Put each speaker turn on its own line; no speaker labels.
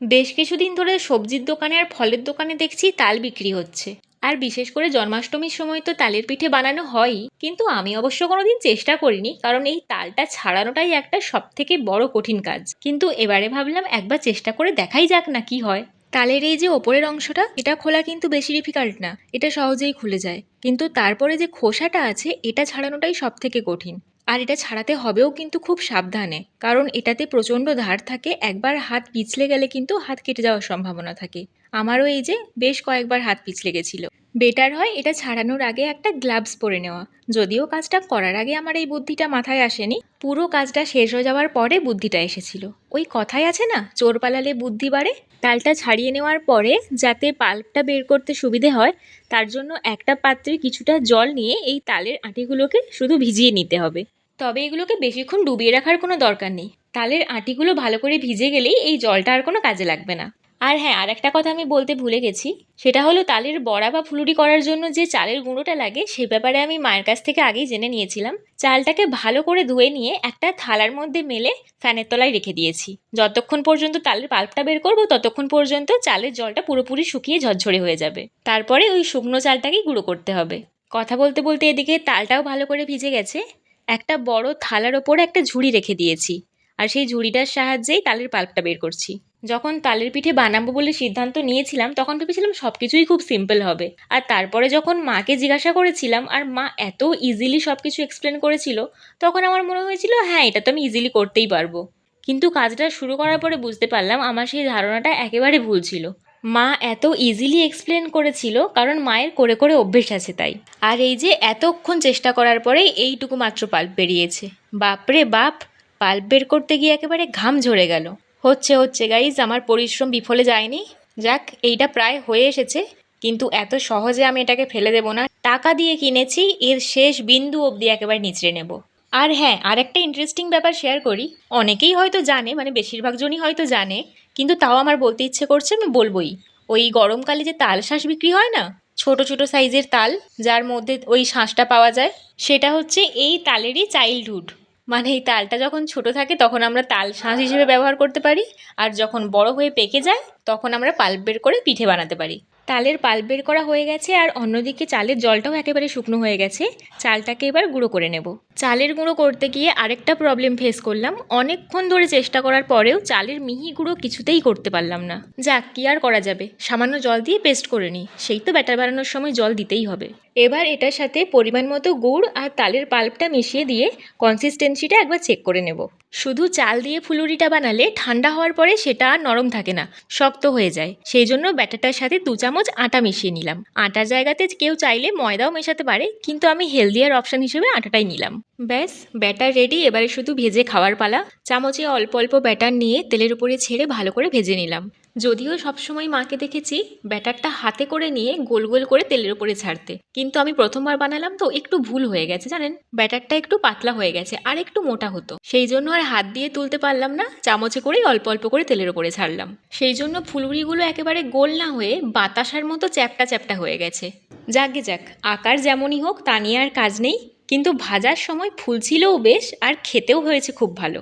বেশ কিছুদিন ধরে সবজির দোকানে আর ফলের দোকানে দেখছি তাল বিক্রি হচ্ছে। আর বিশেষ করে জন্মাষ্টমীর সময় তো তালের পিঠে বানানো হয়ই। কিন্তু আমি অবশ্য কোনোদিন চেষ্টা করিনি, কারণ এই তালটা ছাড়ানোটাই একটা সব থেকে বড় কঠিন কাজ। কিন্তু এবারে ভাবলাম একবার চেষ্টা করে দেখাই যাক না কি হয়। তালের এই যে ওপরের অংশটা, এটা খোলা কিন্তু বেশি ডিফিকাল্ট না, এটা সহজেই খুলে যায়। কিন্তু তারপরে যে খোসাটা আছে, এটা ছাড়ানোটাই সব থেকে কঠিন। আর এটা ছাড়াতে হবেও কিন্তু খুব সাবধানে, কারণ এটাতে প্রচণ্ড ধার থাকে, একবার হাত পিছলে গেলে কিন্তু হাত কেটে যাওয়ার সম্ভাবনা থাকে। আমারও এই যে বেশ কয়েকবার হাত পিছলে গেছিল। বেটার হয় এটা ছাড়ানোর আগে একটা গ্লাভস পরে নেওয়া। যদিও কাজটা করার আগে আমার এই বুদ্ধিটা মাথায় আসেনি, পুরো কাজটা শেষ হয়ে যাওয়ার পরে বুদ্ধিটা এসেছিল। ওই কথাই আছে না, চোর পালালে বুদ্ধি বাড়ে। তালটা ছাড়িয়ে নেওয়ার পরে যাতে পাল্পটা বের করতে সুবিধে হয়, তার জন্য একটা পাত্রে কিছুটা জল নিয়ে এই তালের আটিগুলোকে শুধু ভিজিয়ে নিতে হবে। তবে এগুলোকে বেশিক্ষণ ডুবিয়ে রাখার কোনো দরকার নেই। তালের আটিগুলো ভালো করে ভিজে গেলেই এই জলটা আর কোনো কাজে লাগবে না। আর হ্যাঁ আর একটা কথা আমি বলতে ভুলে গেছি, সেটা হলো তালের বড়া বা ফুলুরি করার জন্য যে চালের গুঁড়োটা লাগে, সে ব্যাপারে আমি মায়ের কাছ থেকে আগেই জেনে নিয়েছিলাম। চালটাকে ভালো করে ধুয়ে নিয়ে একটা থালার মধ্যে মেলে ফ্যানের তলায় রেখে দিয়েছি। যতক্ষণ পর্যন্ত তালের পাল্পটা বের করব, ততক্ষণ পর্যন্ত চালের জলটা পুরোপুরি শুকিয়ে ঝরঝরে হয়ে যাবে। তারপরে ওই শুকনো চালটাকেই গুঁড়ো করতে হবে। কথা বলতে বলতে এদিকে তালটাও ভালো করে ভিজে গেছে। একটা বড় থালার ওপরে একটা ঝুড়ি রেখে দিয়েছি। আর সেই ঝুড়িটার সাহায্যেই তালের পাল্পটা বের করছি। যখন তালের পিঠে বানাবো বলে সিদ্ধান্ত নিয়েছিলাম, তখন ভেবেছিলাম সব কিছুই খুব সিম্পল হবে। আর তারপরে যখন মাকে জিজ্ঞাসা করেছিলাম, আর মা এত ইজিলি সব কিছু এক্সপ্লেন করেছিল? তখন আমার মনে হয়েছিল হ্যাঁ এটা তো আমি ইজিলি করতেই পারব। কিন্তু কাজটা শুরু করার পরে বুঝতে পারলাম, আমার সেই ধারণাটা একেবারে ভুল ছিল। মা এত ইজিলি এক্সপ্লেন করেছিল, কারণ মায়ের করে করে অভ্যেস আছে তাই। আর এই যে এতক্ষণ চেষ্টা করার পরে এইটুকু মাত্র পাল্প বেরিয়েছে। বাপরে বাপ, পাল্প বের করতে গিয়ে একেবারে ঘাম ঝরে গেল। হচ্ছে হচ্ছে গাইজ আমার পরিশ্রম বিফলে যায়নি। যাক, এইটা প্রায় হয়ে এসেছে, কিন্তু এত সহজে আমি এটাকে ফেলে দেবো না। টাকা দিয়ে কিনেছি, এর শেষ বিন্দু অবধি একেবারে নিচড়ে নেব। আর হ্যাঁ আর একটা ইন্টারেস্টিং ব্যাপার শেয়ার করি। অনেকেই হয়তো জানে মানে বেশিরভাগ জনই হয়তো জানে, কিন্তু তাও আমার বলতে ইচ্ছে করছে আমি বলবোই। ওই গরমকালে যে তাল শাঁস বিক্রি হয় না? ছোট ছোট সাইজের তাল, যার মধ্যে ওই শাঁসটা পাওয়া যায়। সেটা হচ্ছে এই তালেরই চাইল্ডহুড মানে এই তালটা যখন ছোট থাকে, তখন আমরা তাল শাঁস হিসেবে ব্যবহার করতে পারি। আর যখন বড় হয়ে পেকে যায়, তখন আমরা পাল্প বের করে পিঠে বানাতে পারি। তালের পাল্প বের করা হয়ে গেছে, আর অন্যদিকে চালের জলটাও একেবারে শুকনো হয়ে গেছে। চালটাকে এবার গুঁড়ো করে নেব। চালের গুঁড়ো করতে গিয়ে আরেকটা প্রবলেম ফেস করলাম। অনেকক্ষণ ধরে চেষ্টা করার পরেও চালের মিহি গুঁড়ো কিছুতেই করতে পারলাম না। যাক, কি আর করা যাবে? সামান্য জল দিয়ে পেস্ট করে নিই। সেই তো ব্যাটার বানানোর সময় জল দিতেই হবে। এবার এটার সাথে পরিমাণ মতো গুড় আর তালের পাল্পটা মিশিয়ে দিয়ে কনসিস্টেন্সিটা একবার চেক করে নেব। শুধু চাল দিয়ে ফুলুরিটা বানালে ঠান্ডা হওয়ার পরে সেটা আর নরম থাকে না, শক্ত হয়ে যায়। সেই জন্য ব্যাটারটার সাথে দু চামচ আটা মিশিয়ে নিলাম। আটার জায়গাতে কেউ চাইলে ময়দাও মেশাতে পারে, কিন্তু আমি হেলদিয়ার অপশান হিসেবে আটাটাই নিলাম। ব্যাস, ব্যাটার রেডি, এবারে শুধু ভেজে খাওয়ার পালা। চামচে অল্প অল্প ব্যাটার নিয়ে তেলের উপরে ছেড়ে ভালো করে ভেজে নিলাম। যদিও সবসময় মাকে দেখেছি ব্যাটারটা হাতে করে নিয়ে গোল গোল করে তেলের উপরে ছাড়তে। কিন্তু আমি প্রথমবার বানালাম তো একটু ভুল হয়ে গেছে, জানেন? ব্যাটারটা একটু পাতলা হয়ে গেছে, আর একটু মোটা হতো। সেই জন্য আর হাত দিয়ে তুলতে পারলাম না, চামচে করেই অল্প অল্প করে তেলের উপরে ছাড়লাম। সেই জন্য ফুলুরিগুলো একেবারে গোল না হয়ে বাতাসার মতো চ্যাপটা চ্যাপটা হয়ে গেছে। যাকে যাক, আকার যেমনই হোক, তা নিয়ে আর কাজ নেই। কিন্তু ভাজার সময় ফুলছিলও বেশ আর খেতেও হয়েছে খুব ভালো।